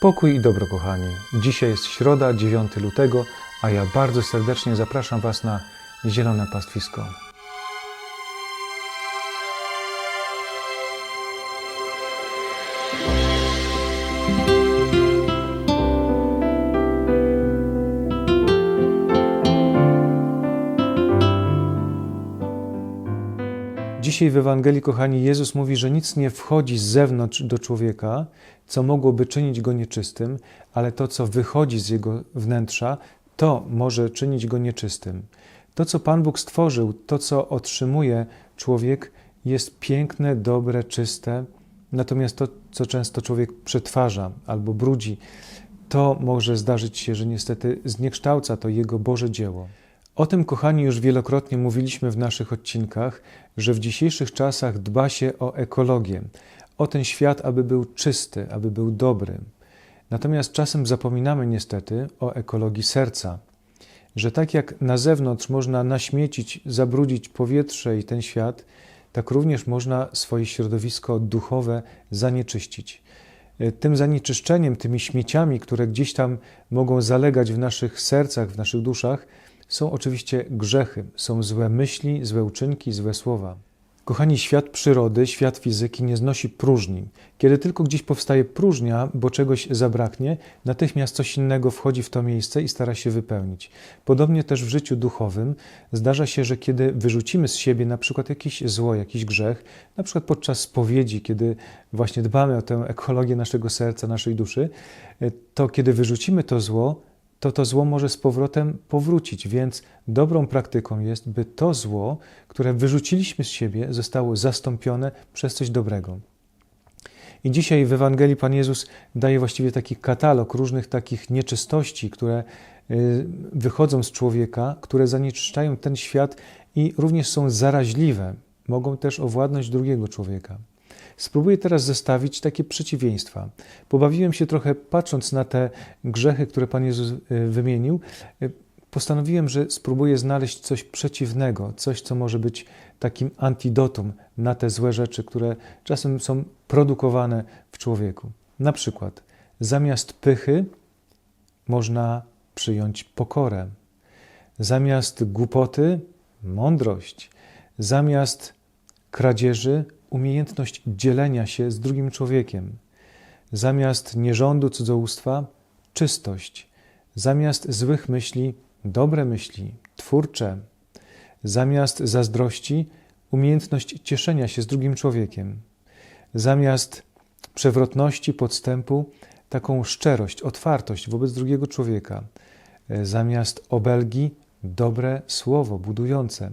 Pokój i dobro, kochani. Dzisiaj jest środa, 9 lutego, a ja bardzo serdecznie zapraszam Was na Zielone Pastwisko. Dzisiaj w Ewangelii, kochani, Jezus mówi, że nic nie wchodzi z zewnątrz do człowieka, co mogłoby czynić go nieczystym, ale to, co wychodzi z jego wnętrza, to może czynić go nieczystym. To, co Pan Bóg stworzył, to, co otrzymuje człowiek, jest piękne, dobre, czyste, natomiast to, co często człowiek przetwarza albo brudzi, to może zdarzyć się, że niestety zniekształca to jego Boże dzieło. O tym, kochani, już wielokrotnie mówiliśmy w naszych odcinkach, że w dzisiejszych czasach dba się o ekologię, o ten świat, aby był czysty, aby był dobry. Natomiast czasem zapominamy niestety o ekologii serca, że tak jak na zewnątrz można naśmiecić, zabrudzić powietrze i ten świat, tak również można swoje środowisko duchowe zanieczyścić. Tym zanieczyszczeniem, tymi śmieciami, które gdzieś tam mogą zalegać w naszych sercach, w naszych duszach, są oczywiście grzechy, są złe myśli, złe uczynki, złe słowa. Kochani, świat przyrody, świat fizyki nie znosi próżni. Kiedy tylko gdzieś powstaje próżnia, bo czegoś zabraknie, natychmiast coś innego wchodzi w to miejsce i stara się wypełnić. Podobnie też w życiu duchowym zdarza się, że kiedy wyrzucimy z siebie na przykład jakieś zło, jakiś grzech, na przykład podczas spowiedzi, kiedy właśnie dbamy o tę ekologię naszego serca, naszej duszy, to kiedy wyrzucimy to zło, to to zło może z powrotem powrócić, więc dobrą praktyką jest, by to zło, które wyrzuciliśmy z siebie, zostało zastąpione przez coś dobrego. I dzisiaj w Ewangelii Pan Jezus daje właściwie taki katalog różnych takich nieczystości, które y, wychodzą z człowieka, które zanieczyszczają ten świat i również są zaraźliwe, mogą też owładnąć drugiego człowieka. Spróbuję teraz zestawić takie przeciwieństwa. Pobawiłem się trochę patrząc na te grzechy, które Pan Jezus y, wymienił. Y, postanowiłem, że spróbuję znaleźć coś przeciwnego, coś, co może być takim antidotum na te złe rzeczy, które czasem są produkowane w człowieku. Na przykład, zamiast pychy można przyjąć pokorę, zamiast głupoty mądrość, zamiast kradzieży umiejętność dzielenia się z drugim człowiekiem. Zamiast nierządu cudzołóstwa czystość, zamiast złych myśli dobre myśli, twórcze, zamiast zazdrości umiejętność cieszenia się z drugim człowiekiem, zamiast przewrotności, podstępu taką szczerość, otwartość wobec drugiego człowieka, zamiast obelgi dobre słowo budujące,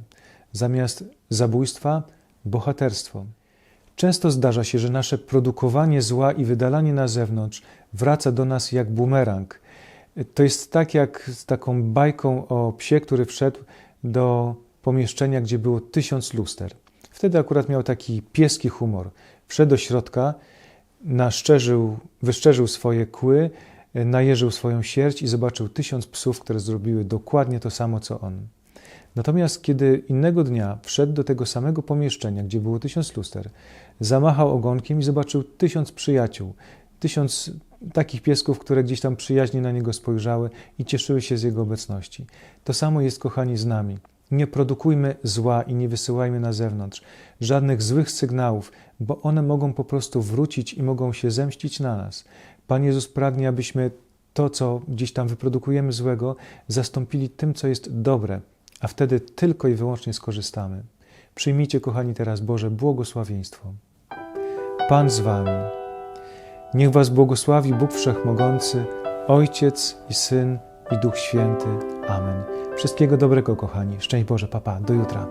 zamiast zabójstwa bohaterstwo. Często zdarza się, że nasze produkowanie zła i wydalanie na zewnątrz wraca do nas jak bumerang. To jest tak jak z taką bajką o psie, który wszedł do pomieszczenia, gdzie było tysiąc luster. Wtedy akurat miał taki pieski humor. Wszedł do środka, naszczerzył, wyszczerzył swoje kły, najeżył swoją sierść i zobaczył tysiąc psów, które zrobiły dokładnie to samo, co on. Natomiast kiedy innego dnia wszedł do tego samego pomieszczenia, gdzie było tysiąc luster, zamachał ogonkiem i zobaczył tysiąc przyjaciół, tysiąc takich piesków, które gdzieś tam przyjaźnie na niego spojrzały i cieszyły się z jego obecności. To samo jest, kochani, z nami. Nie produkujmy zła i nie wysyłajmy na zewnątrz żadnych złych sygnałów, bo one mogą po prostu wrócić i mogą się zemścić na nas. Pan Jezus pragnie, abyśmy to, co gdzieś tam wyprodukujemy złego, zastąpili tym, co jest dobre, a wtedy tylko i wyłącznie skorzystamy. Przyjmijcie, kochani, teraz Boże błogosławieństwo. Pan z Wami. Niech Was błogosławi Bóg Wszechmogący, Ojciec i Syn i Duch Święty. Amen. Wszystkiego dobrego, kochani. Szczęść Boże, papa. Do jutra.